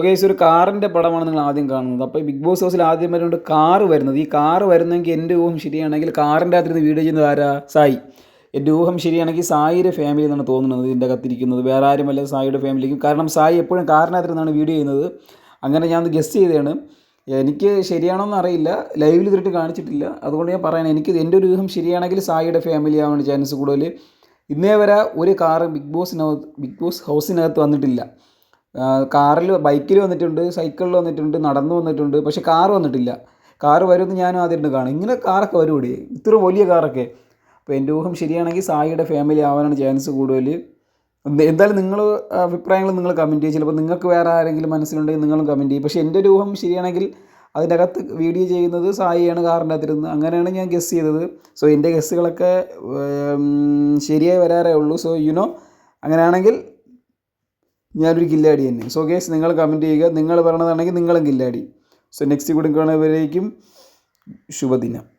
Guys ഒരു കാറിന്റെ പടമാണ് നിങ്ങൾ ആദ്യം കാണുന്നത്. അപ്പോൾ ബിഗ് ബോസ് ഹൗസിൽ ആദ്യം വരുന്നുണ്ട് കാറ് വരുന്നത്. ഈ കാറ് വരുന്നെങ്കിൽ എന്റെ ഊഹം ശരിയാണെങ്കിൽ കാറിന്റെ അകത്തിരുന്ന് വീഡിയോ ചെയ്യുന്നത് ആരാ? സായി. എന്റെ ഊഹം ശരിയാണെങ്കിൽ സായിയുടെ ഫാമിലി എന്നാണ് തോന്നുന്നത് ഇതിന്റെ അകത്തിരിക്കുന്നത്. വേറെ ആരുമല്ല സായിയുടെ ഫാമിലിക്കും കാരണം സായി എപ്പോഴും കാറിനകത്തിരുന്നാണ് വീഡിയോ ചെയ്യുന്നത്. അങ്ങനെ ഞാൻ ഗസ്റ്റ് ചെയ്തതാണ്. എനിക്ക് ശരിയാണോന്ന് അറിയില്ല. ലൈവിൽ ഇതിട്ട് കാണിച്ചിട്ടില്ല. അതുകൊണ്ട് ഞാൻ പറയണം എനിക്ക് എന്റെ ഒരു ഊഹം ശരിയാണെങ്കിൽ സായിയുടെ ഫാമിലി ആവാൻ ചാൻസ് കൂടുതൽ. ഇന്നേ വരെ ഒരു കാറ് ബിഗ് ബോസിനകത്ത് ബിഗ് ബോസ് ഹൗസിനകത്ത് വന്നിട്ടില്ല. കാറിൽ ബൈക്കിൽ വന്നിട്ടുണ്ട് സൈക്കിളിൽ വന്നിട്ടുണ്ട് നടന്നു വന്നിട്ടുണ്ട് പക്ഷേ കാർ വന്നിട്ടില്ല. കാർ വരുമെന്ന് ഞാനും ആദ്യമായിട്ട് കാണും. ഇങ്ങനെ കാറൊക്കെ വരും ഇത്ര വലിയ കാറൊക്കെ. അപ്പോൾ എന്റെ ഊഹം ശരിയാണെങ്കിൽ സായിയുടെ ഫാമിലി ആവാനാണ് ചാൻസ് കൂടുതൽ. എന്തായാലും നിങ്ങൾ അഭിപ്രായങ്ങൾ നിങ്ങൾ കമന്റ് ചെയ്യും. ചിലപ്പോൾ നിങ്ങൾക്ക് വേറെ ആരെങ്കിലും മനസ്സിലുണ്ടെങ്കിൽ നിങ്ങളും കമന്റ് ചെയ്യും. പക്ഷേ എന്റെ ഒരു ഊഹം ശരിയാണെങ്കിൽ അതിന്റെ അകത്ത് വീഡിയോ ചെയ്യുന്നത് സായിയാണ് കാറിന്റെ അകത്തിരുന്ന് അങ്ങനെയാണ് ഞാൻ ഗസ് ചെയ്തത്. സോ എന്റെ ഗസ്സുകളൊക്കെ ശരിയായി വരാറേ ഉള്ളൂ. സോ യുനോ അങ്ങനെയാണെങ്കിൽ ഞാനൊരു കില്ലാടി തന്നെ. സോ ഗേസ് നിങ്ങൾ കമന്റ് ചെയ്യുക. നിങ്ങൾ പറയണതാണെങ്കിൽ നിങ്ങളും കില്ലാടി സോ നെക്സ്റ്റ് കൂടി കാണുന്നവരേക്കും ശുഭദിനം.